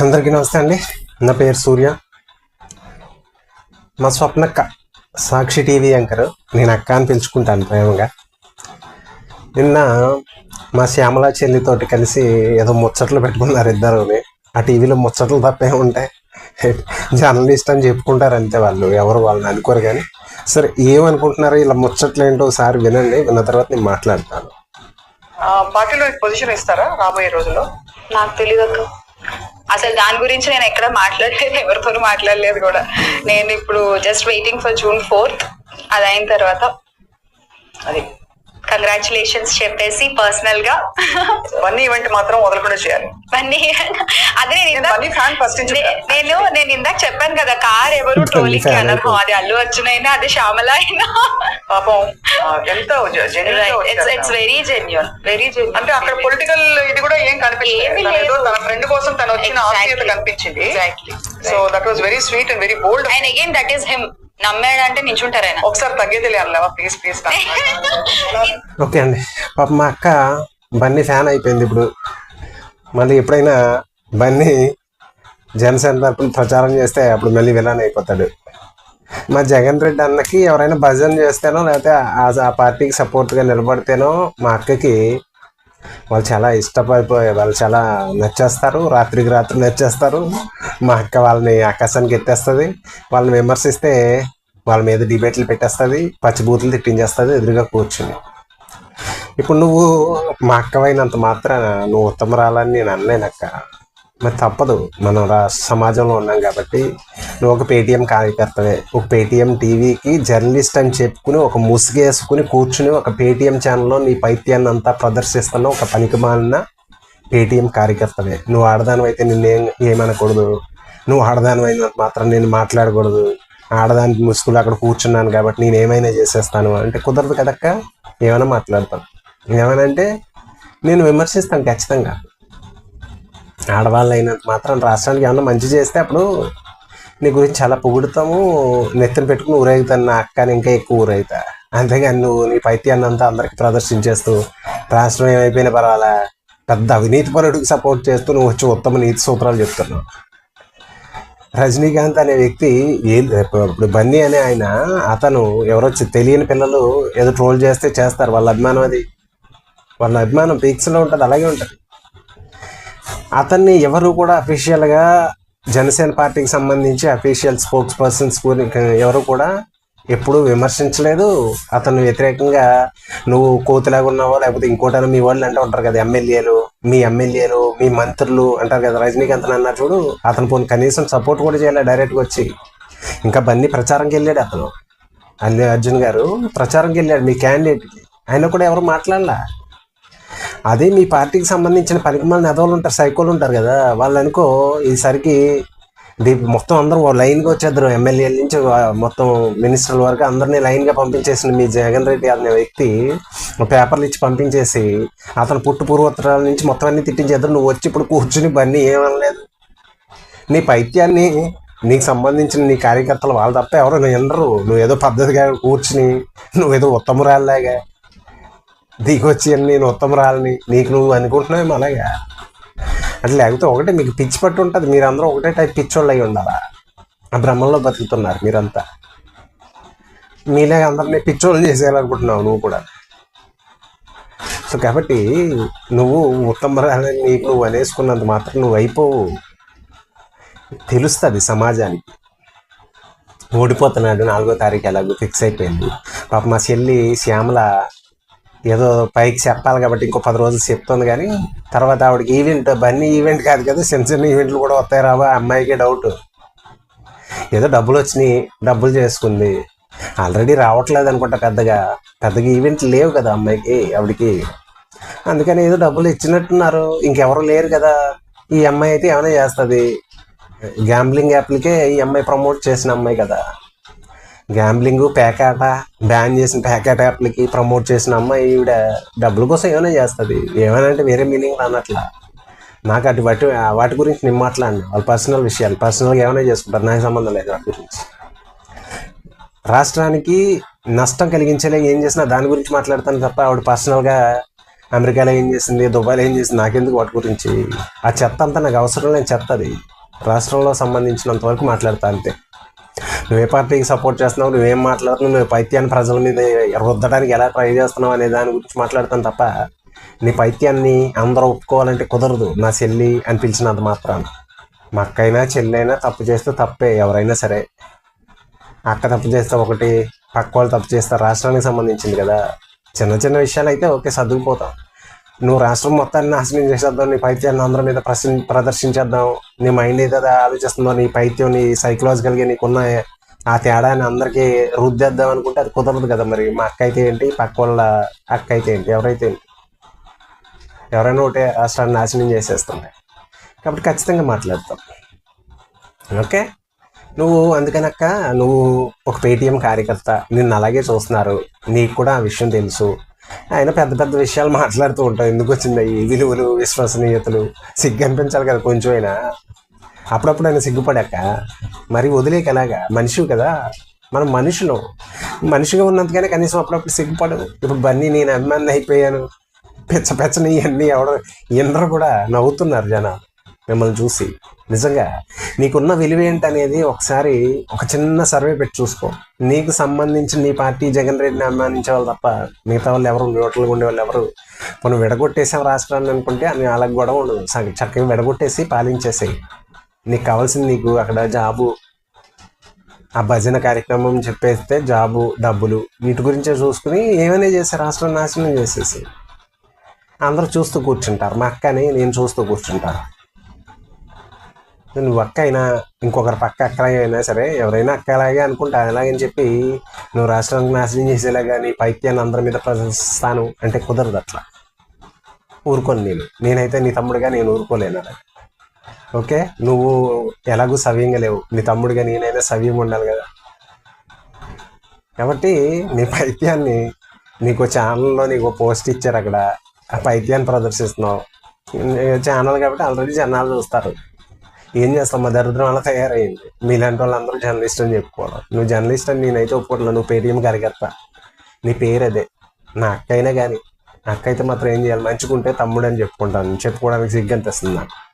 అందరికీ నమస్తే అండి. నా పేరు సూర్య. మా స్వప్నక్క సాక్షి టీవీ యాంకర్. నేను అక్క అని పిలుచుకుంటాను ప్రేమగా. నిన్న మా శ్యామల చెల్లితోటి కలిసి ఏదో ముచ్చట్లు పెట్టుకున్నారు ఇద్దరుని. ఆ టీవీలో ముచ్చట్లు తప్పే ఉంటాయి. జర్నలిస్ట్ అని చెప్పుకుంటారు అంతే వాళ్ళు. ఎవరు వాళ్ళని అనుకోరు కానీ. సరే ఏమనుకుంటున్నారో ఇలా ముచ్చట్లు ఏంటో ఒకసారి వినండి. విన్న తర్వాత నేను మాట్లాడతాను. ఆ, పార్టీలో పొజిషన్ ఇస్తారా రాబోయే రోజుల్లో? నాకు తెలియదు అసలు దాని గురించి నేను ఎక్కడ మాట్లాడలేదు ఎవరితోనూ మాట్లాడలేదు కూడా. నేను ఇప్పుడు just waiting for June fourth అది అయిన తర్వాత. అది. కంగ్రాచులేషన్స్ చెప్పేసి పర్సనల్గా. బన్నీ ఈవెంట్ మాత్రం వదలకుండా చేయాలి. బన్నీ అదే నేను నేను ఇందాక- బన్నీ ఫ్యాన్ ఫస్ట్ నుంచి నే- నేను నేను ఇందాక చెప్పాను కదా కార్ ఎవరు ట్రోలింగ్ అయిపోయింది. అది అల్లు అర్జున్ అయినా అది శ్యామల అయినా. పాపం ఎంత it's it's very genuine very genuine అంటే అక్కడ పొలిటికల్ ఇది కూడా ఏం కనిపించలేదు. తను ఫ్రెండ్ కోసం తను వచ్చిన. ఆత్మీయత కనిపించింది. So that was very sweet and very bold and again that is him నమ్మాడంటే నించుంటారు ఆయన. ఒకసారి తగ్గేది అన్నవా ప్లీజ్ ప్లీజ్ ఓకే అండి. పాప మా అక్క బన్నీ ఫ్యాన్ అయిపోయింది ఇప్పుడు. మళ్ళీ ఎప్పుడైనా బన్నీ జనసేన తరపున ప్రచారం చేస్తే అప్పుడు మళ్ళీ విలన్ అయిపోతాడు. మా జగన్ రెడ్డి అన్నకి ఎవరైనా భజన చేస్తేనో లేకపోతే ఆ- ఆ పార్టీకి సపోర్ట్గా నిలబడితేనో మా అక్కకి వాళ్ళు చాలా ఇష్టపడిపోయి వాళ్ళు చాలా నచ్చేస్తారు. రాత్రికి రాత్రి నచ్చేస్తారు. మా అక్క వాళ్ళని ఆకాశానికి ఎత్తేస్తుంది. వాళ్ళని విమర్శిస్తే వాళ్ళ మీద డిబేట్లు పెట్టేస్తుంది. పచ్చిబూతులు తిట్టించేస్తుంది. ఎదురుగా కూర్చుని. ఇప్పుడు నువ్వు మా అక్కవైనంత మాత్రాన నువ్వు ఉత్తమరాలని నేను అనలేను మరి తప్పదు. మనం రా సమాజంలో ఉన్నాం కాబట్టి నువ్వు ఒక పేటీఎం కార్యకర్తవే. ఒక పేటీఎం టీవీకి జర్నలిస్ట్ అని చెప్పుకుని ఒక ముసుగేసుకుని కూర్చుని ఒక పేటీఎం ఛానల్లో నీ పైత్యాన్ని అంతా ప్రదర్శిస్తున్న ఒక పనికి మాలిన పేటీఎం కార్యకర్తవే. నువ్వు ఆడదాని అయితే నిన్నేం ఏమనకూడదు. నువ్వు ఆడదాని అయినంత మాత్రం నేను మాట్లాడకూడదు. ఆడదానికి ముసుగులు అక్కడ కూర్చున్నాను కాబట్టి నేను ఏమైనా చేసేస్తాను అంటే కుదరదు కదక్క? ఏమైనా మాట్లాడతాను ఏమైనా అంటే నేను విమర్శిస్తాను ఖచ్చితంగా. ఆడవాళ్ళు అయినంత మాత్రం రాష్ట్రానికి ఏమన్నా మంచి చేస్తే అప్పుడు నీ గురించి చాలా పొగుడుతాము నెత్తిన పెట్టుకుని ఊరేగుతాను నా అక్క ఇంకా ఎక్కువ ఊరైతా అంతేగాని నువ్వు నీ పైత్యాన్ని అంతా అందరికి ప్రదర్శించేస్తూ రాష్ట్రం ఏమైపోయినా పర్వాలా పెద్ద అవినీతి పరుడికి సపోర్ట్ చేస్తూ నువ్వు వచ్చి ఉత్తమ నీతి సూత్రాలు చెప్తున్నావు. రజనీకాంత్ అనే వ్యక్తి ఏ ఇప్పుడు బన్నీ అనే ఆయన అతను ఎవరో తెలియని పిల్లలు ఏదో ట్రోల్ చేస్తే చేస్తారు వాళ్ళ అభిమానం అది. వాళ్ళ అభిమానం పీక్స్లో ఉంటుంది అలాగే ఉంటుంది. అతన్ని ఎవరు కూడా అఫీషియల్గా జనసేన పార్టీకి సంబంధించి అఫీషియల్ స్పోక్స్ పర్సన్స్ ఎవరు కూడా ఎప్పుడూ విమర్శించలేదు. అతను వ్యతిరేకంగా నువ్వు కోతిలాగా ఉన్నావో? లేకపోతే ఇంకోటైనా మీ వాళ్ళు అంటే ఉంటారు కదా ఎమ్మెల్యేలు మీ ఎమ్మెల్యేలు మీ మంత్రులు అంటారు కదా రజనీకాంత్ అన్నారు చూడు. అతను పోను కనీసం సపోర్ట్ కూడా చేయలే డైరెక్ట్గా వచ్చి? ఇంకా బన్నీ ప్రచారంకి వెళ్ళాడు అతను. అల్లు అర్జున్ గారు ప్రచారంకి వెళ్ళాడు మీ క్యాండిడేట్కి ఆయన కూడా ఎవరు మాట్లాడలా? అదే మీ పార్టీకి సంబంధించిన పనికిమాలిన ఎదవలు ఉంటారు సైకోలు ఉంటారు కదా వాళ్ళు అనుకో ఈసరికి మొత్తం అందరూ ఓ లైన్గా వచ్చేద్దరు. ఎమ్మెల్యేల నుంచి మొత్తం మినిస్టర్ల వరకు అందరినీ లైన్గా పంపించేసిన మీ జగన్ రెడ్డి అనే వ్యక్తి పేపర్లు ఇచ్చి పంపించేసి అతను పుట్టు పూర్వోత్తరాల నుంచి మొత్తం అన్ని తిట్టించేద్దరు. నువ్వు వచ్చి ఇప్పుడు కూర్చుని బన్నీ ఏమనలేదు. నీ పైత్యాన్ని నీకు సంబంధించిన నీ కార్యకర్తలు వాళ్ళు తప్ప ఎవరు వినరు నువ్వేదో పద్ధతిగా కూర్చుని నువ్వేదో ఉత్తమరాల్లాగా దిగొచ్చి అని నేను ఉత్తమరాలని నీకు నువ్వు అనుకుంటున్నావు అలాగా? అంటే లేకపోతే ఒకటే మీకు పిచ్చి పట్టు ఉంటుంది. మీరందరూ ఒకటే టైప్ పిచ్చోళ్ళు అయి ఉండాలా? ఆ భ్రమంలో బతుకుతున్నారు మీరంతా. మీలే అందరినీ పిచ్చోళ్ళు చేసేయాలనుకుంటున్నావు నువ్వు కూడా. సో కాబట్టి నువ్వు ఉత్తమరాలని నీకు నువ్వు అనేసుకున్నంత మాత్రం నువ్వు అయిపోవు. తెలుస్తుంది సమాజానికి. ఓడిపోతున్నాడు నాలుగో తారీఖు ఎలాగో ఫిక్స్ అయిపోయింది. పాప మా చెల్లి శ్యామల ఏదో పైకి చెప్పాలి కాబట్టి ఇంకో పది రోజులు చెప్తుంది కానీ తర్వాత ఆవిడకి ఈవెంట్ బన్నీ ఈవెంట్ కాదు కదా చిన్న చిన్న ఈవెంట్లు కూడా వస్తాయి రావా అమ్మాయికి డౌట్. ఏదో డబ్బులు వచ్చినాయి డబ్బులు చేసుకుంది. ఆల్రెడీ రావట్లేదు అనుకుంటా పెద్దగా. పెద్దగా ఈవెంట్లు లేవు కదా అమ్మాయికి ఆవిడకి. అందుకని ఏదో డబ్బులు ఇచ్చినట్టున్నారు. ఇంకెవరు లేరు కదా. ఈ అమ్మాయి అయితే ఏమైనా చేస్తుంది? గ్యాంబ్లింగ్ యాప్లకే ఈ అమ్మాయి ప్రమోట్ చేసిన అమ్మాయి కదా. గ్యాంబ్లింగ్ ప్యాకాట బ్యాన్ చేసిన ప్యాకాట యాప్లకి ప్రమోట్ చేసిన అమ్మాయి ఈవిడ డబ్బుల కోసం ఏమైనా చేస్తుంది. ఏమైనా అంటే వేరే మీనింగ్ అన్నట్లా. నాకు అటు వాటి వాటి గురించి నేను మాట్లాడిన. వాళ్ళ పర్సనల్ విషయాలు. పర్సనల్గా ఏమైనా చేసుకుంటారు. నాకు సంబంధం లేదు వాటి గురించి. రాష్ట్రానికి నష్టం కలిగించేలా ఏం చేసినా దాని గురించి మాట్లాడతాను తప్ప ఆవిడ పర్సనల్గా అమెరికాలో ఏం చేసింది దుబాయ్లో ఏం చేసింది నాకెందుకు వాటి గురించి? ఆ చెత్త అంతా నాకు అవసరం లేని చెత్త అది. రాష్ట్రంలో సంబంధించినంత వరకు మాట్లాడతా అంతే. నువ్వే పార్టీకి సపోర్ట్ చేస్తున్నావు నువ్వేం మాట్లాడుతున్నావు నువ్వు పైత్యాన్ని ప్రజల మీద రుద్దడానికి ఎలా ట్రై చేస్తున్నావు అనే దాని గురించి మాట్లాడతాను తప్ప నీ పైత్యాన్ని అందరూ ఒప్పుకోవాలంటే కుదరదు. నా చెల్లి అని పిలిచినంత మాత్రాన. మా అక్కైనా చెల్లైనా తప్పు చేస్తే తప్పే ఎవరైనా సరే. అక్క తప్పు చేస్తే ఒకటి పక్క వాళ్ళు తప్పు చేస్తే రాష్ట్రానికి సంబంధించింది కదా. చిన్న చిన్న విషయాలు అయితే ఓకే సర్దుకుపోతాం. నువ్వు రాష్ట్రం మొత్తాన్ని నాశనం చేసేద్దాం నీ పైత్యాన్ని అందరి మీద ప్రశ్న ప్రదర్శించేద్దాం. నీ మైండ్ ఏదో ఆలోచిస్తుందో నీ పైత్యం నీ సైకలాజికల్గా నీకున్న ఆ తేడాన్ని అందరికీ రుద్దేద్దాం అనుకుంటే అది కుదరదు కదా మరి. మా అక్క అయితే ఏంటి పక్క వాళ్ళ అక్క అయితే ఏంటి ఎవరైతే ఏంటి ఎవరైనా ఒకటే రాష్ట్రాన్ని నాశనం చేసేస్తుంది. కాబట్టి ఖచ్చితంగా మాట్లాడతాం. ఓకే? నువ్వు అందుకనక్క నువ్వు ఒక పేటీఎం కార్యకర్త నిన్ను అలాగే చూస్తున్నారు. నీకు కూడా ఆ విషయం తెలుసు. ఆయన పెద్ద పెద్ద విషయాలు మాట్లాడుతూ ఉంటావు ఎందుకు వచ్చింది ఈ విలువలు విశ్వసనీయతలు? సిగ్గు అనిపించాలి కదా కొంచెం అయినా అప్పుడప్పుడు ఆయన సిగ్గుపడాక మరి వదిలేక ఎలాగా? మనిషివి కదా. మనం మనుషులు. మనిషిగా ఉన్నంతగానే కనీసం అప్పుడప్పుడు సిగ్గుపడదు. ఇప్పుడు బన్నీ నేను అభిమాని అయిపోయాను. పెచ్చ పెచ్చని ఇవన్నీ ఎవడ ఎందరూ కూడా నవ్వుతున్నారు జనాలు మిమ్మల్ని చూసి. నిజంగా నీకున్న విలువ ఏంటనేది ఒకసారి ఒక చిన్న సర్వే పెట్టి చూసుకో. నీకు సంబంధించి నీ పార్టీ జగన్ రెడ్డిని అభిమానించే వాళ్ళు తప్ప మిగతా వాళ్ళు ఎవరు ఓట్లుగా ఉండే వాళ్ళు ఎవరు? మనం విడగొట్టేసాం రాష్ట్రాన్ని అనుకుంటే అని వాళ్ళకి గొడవ ఉండదు. చక్కగా విడగొట్టేసి పాలించేసేయి. నీకు కావాల్సింది నీకు అక్కడ జాబు ఆ భజన కార్యక్రమం చెప్పేస్తే జాబు డబ్బులు వీటి గురించే చూసుకుని ఏమైనా చేసే రాష్ట్రం నాశనం చేసేసి అందరూ చూస్తూ కూర్చుంటారు. మా అక్కని నేను చూస్తూ కూర్చుంటాను. నువ్వు అక్క అయినా ఇంకొకరి పక్క అక్క అయినా సరే ఎవరైనా అక్క అలాగే అనుకుంటా అలాగని చెప్పి నువ్వు రాష్ట్రానికి నాశనం చేసేలాగా నీ పైత్యాన్ని అందరి మీద ప్రదర్శిస్తాను అంటే కుదరదు అట్లా. ఊరుకోను నేను. నేనైతే నీ తమ్ముడుగా నేను ఊరుకోలేను అలాగే ఓకే? నువ్వు ఎలాగూ సవ్యంగా లేవు. నీ తమ్ముడిగా నేనైనా సవ్యం ఉండాలి కదా. కాబట్టి నీ పైత్యాన్ని నీకు ఛానల్లో నీకు పోస్ట్ ఇచ్చారు అక్కడ. ఆ పైత్యాన్ని ప్రదర్శిస్తున్నావు. ఛానల్ కాబట్టి ఆల్రెడీ జనాలు చూస్తారు. ఏం చేస్తాం మా దరిద్రం అలా తయారైంది. మీలాంటి వాళ్ళందరూ జర్నలిస్ట్ అని చెప్పుకోవడం. నువ్వు జర్నలిస్ట్ అని నేనైతే ఒప్పుకోవట్లేదు నువ్వు పేటీఎం కార్యకర్త. నీ పేరు అదే. నా అక్క అయినా కానీ నా అక్క అయితే మాత్రం ఏం చేయాలి? మంచుకుంటే తమ్ముడు అని చెప్పుకుంటాను. చెప్పుకోవడానికి సిగ్గు అనిపిస్తుంది నాకు.